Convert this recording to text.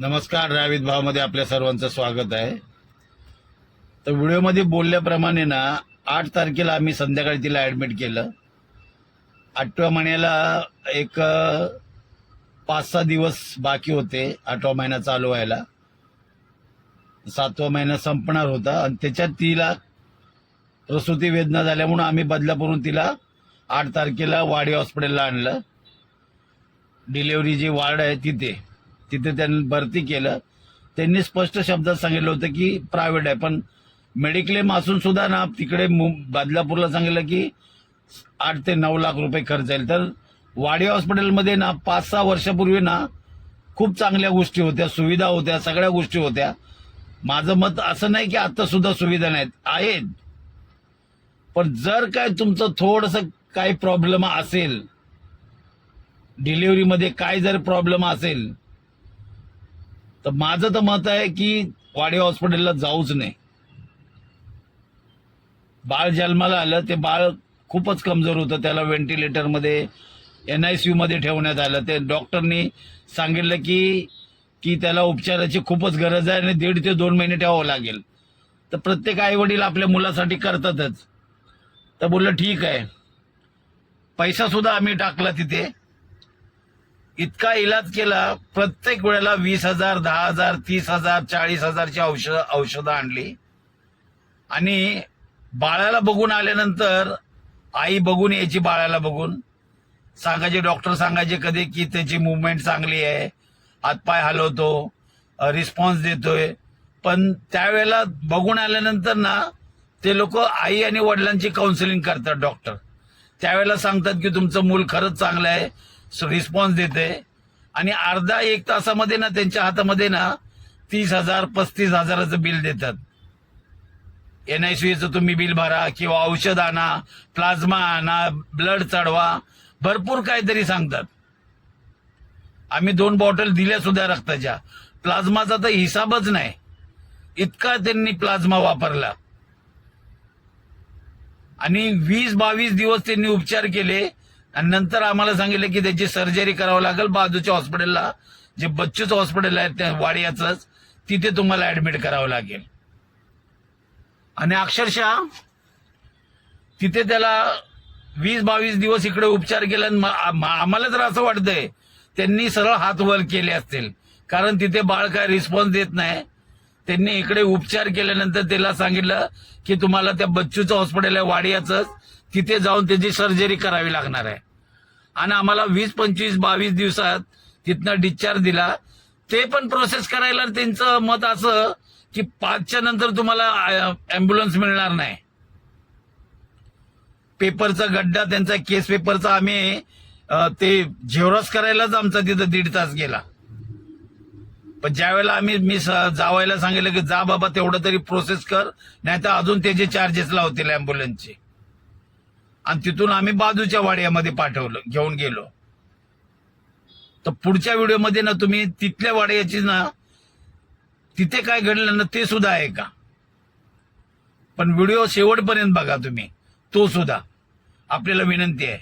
नमस्कार रावित भावमध्ये आपल्या सर्वांचं स्वागत आहे. तर व्हिडिओमध्ये बोलल्याप्रमाणे ना आठ तारखेला आम्ही संध्याकाळी तिला ॲडमिट केलं. आठव्या महिन्याला एक पाच सहा दिवस बाकी होते आठवा महिना चालू व्हायला. सातवा महिना संपणार होता आणि त्याच्यात तिला प्रसूती वेदना झाल्यामुळं आम्ही बदलापूरून तिला आठ तारखेला वाडी हॉस्पिटलला आणलं. डिलेवरी जी वार्ड आहे तिथे. तिथे त्यांनी भरती केलं. त्यांनी स्पष्ट शब्दात सांगितलं होतं की प्रायव्हेट आहे. पण मेडिक्लेम असून सुद्धा ना तिकडे मु- बदलापूरला सांगितलं की आठ ते नऊ लाख रुपये खर्च येईल. तर वाडी हॉस्पिटलमध्ये ना पाच सहा वर्षापूर्वी ना खूप चांगल्या गोष्टी होत्या सुविधा होत्या सगळ्या गोष्टी होत्या. माझं मत असं नाही की आता सुद्धा सुविधा नाहीत आहेत. पण जर काय तुमचं थोडस काही प्रॉब्लेम असेल डिलिव्हरीमध्ये काय जर प्रॉब्लेम असेल तर माझं तर मत आहे की वाडे हॉस्पिटलला जाऊच नाही बाळ जन्माला आलं ते बाळ खूपच कमजोर होतं. त्याला व्हेंटिलेटरमध्ये एन आय सी मध्ये ठेवण्यात आलं. ते डॉक्टरनी सांगितलं की की त्याला उपचाराची खूपच गरज आहे आणि दीड ते दोन महिने ठेवावं लागेल. तर प्रत्येक आईवडील आपल्या मुलासाठी करतातच. तर बोललं ठीक आहे. पैसासुद्धा आम्ही टाकला तिथे. इतका इलाज केला प्रत्येक वेळेला वीस हजार दहा हजार तीस हजार चाळीस हजारची औषध औषधं आणली. आणि बाळाला बघून आल्यानंतर आई बघून यायची बाळाला बघून. सांगायचे डॉक्टर सांगायचे कधी की त्याची मुवमेंट चांगली आहे हातपाय हलवतो रिस्पॉन्स देतोय. पण त्यावेळेला बघून आल्यानंतर ना ते लोक आई आणि वडिलांची काउन्सिलिंग करतात डॉक्टर. त्यावेळेला सांगतात की तुमचं मूल खरंच चांगलं आहे रिस्पॉन्स देते. आणि अर्धा एक तासामध्ये ना त्यांच्या हातामध्ये ना तीस हजार पस्तीस हजाराचं बिल देतात. एन आय चं तुम्ही बिल भरा किंवा औषध आणा प्लाझ्मा आणा ब्लड चढवा भरपूर काहीतरी सांगतात. आम्ही दोन बॉटल दिल्या सुद्धा रक्ताच्या. प्लाझ्माचा तर हिसाबच नाही. इतका त्यांनी प्लाझ्मा वापरला. आणि वीस बावीस दिवस त्यांनी उपचार केले. आणि नंतर आम्हाला सांगितलं की त्याची सर्जरी करावं लागेल बाजूच्या हॉस्पिटलला जे बच्चूचं हॉस्पिटल आहे त्या वाडियाचंच तिथे तुम्हाला ऍडमिट करावं लागेल. आणि अक्षरशः तिथे त्याला वीस बावीस दिवस इकडे उपचार केला आणि आम्हाला तर असं वाटतंय त्यांनी सरळ हात वर केले असतील. कारण तिथे बाळ काय रिस्पॉन्स देत नाही. त्यांनी इकडे उपचार केल्यानंतर त्याला सांगितलं की तुम्हाला त्या बच्चूचं हॉस्पिटल आहे वाडियाचं तिथे जाऊन त्याची सर्जरी करावी लागणार आहे. आणि आम्हाला वीस पंचवीस बावीस दिवसात तिथनं डिस्चार्ज दिला. ते पण प्रोसेस करायला त्यांचं मत असं की पाचच्या नंतर तुम्हाला अँब्युलन्स मिळणार नाही. पेपरचा गड्डा त्यांचा केस पेपरचा आम्ही ते झेरॉक्स करायलाच आमचा तिथं दीड तास गेला. पण ज्या वेळेला आम्ही मी जावायला सांगितलं की जा बाबा तेवढं तरी प्रोसेस कर नाही तर अजून त्याचे चार्जेस लावतील अँब्युलन्सचे आणि तिथून आम्ही बाजूच्या वाड्यामध्ये पाठवलं घेऊन गेलो. तर पुढच्या व्हिडिओमध्ये ना तुम्ही तिथल्या वाड्याची ना तिथे काय घडलं ना ते सुद्धा आहे का पण व्हिडिओ शेवटपर्यंत बघा तुम्ही तो सुद्धा. आपल्याला विनंती आहे.